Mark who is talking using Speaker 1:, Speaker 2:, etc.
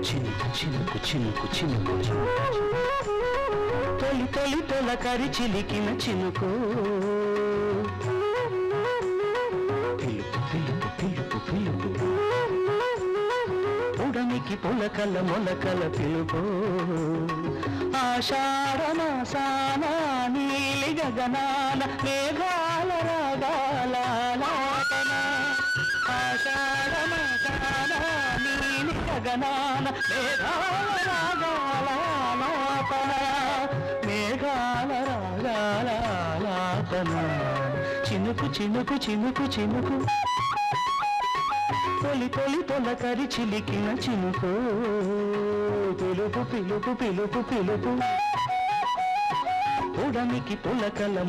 Speaker 1: చినుకు చినుకు చినుకు తొలి తొలి తొలకరి చిలికిన చినుకు. పిలుపు పిలుపు పిలుపు పిలుపు. ఉడమికి పులకల మొలకల పిలుపు. ఆషాఢ సానా నీలి గగనాన మేఘాల రాగా గగనాన మేఘాల రాగాల లాపన మేఘాల రాగాల లాపన చినుకు చినుకు చినుకు చినుకు తొలి తొలి తొలకరి చిలికిన చినుకు పిలుపు పిలుపు పిలుపు పిలుపు ఉడమికి పులకల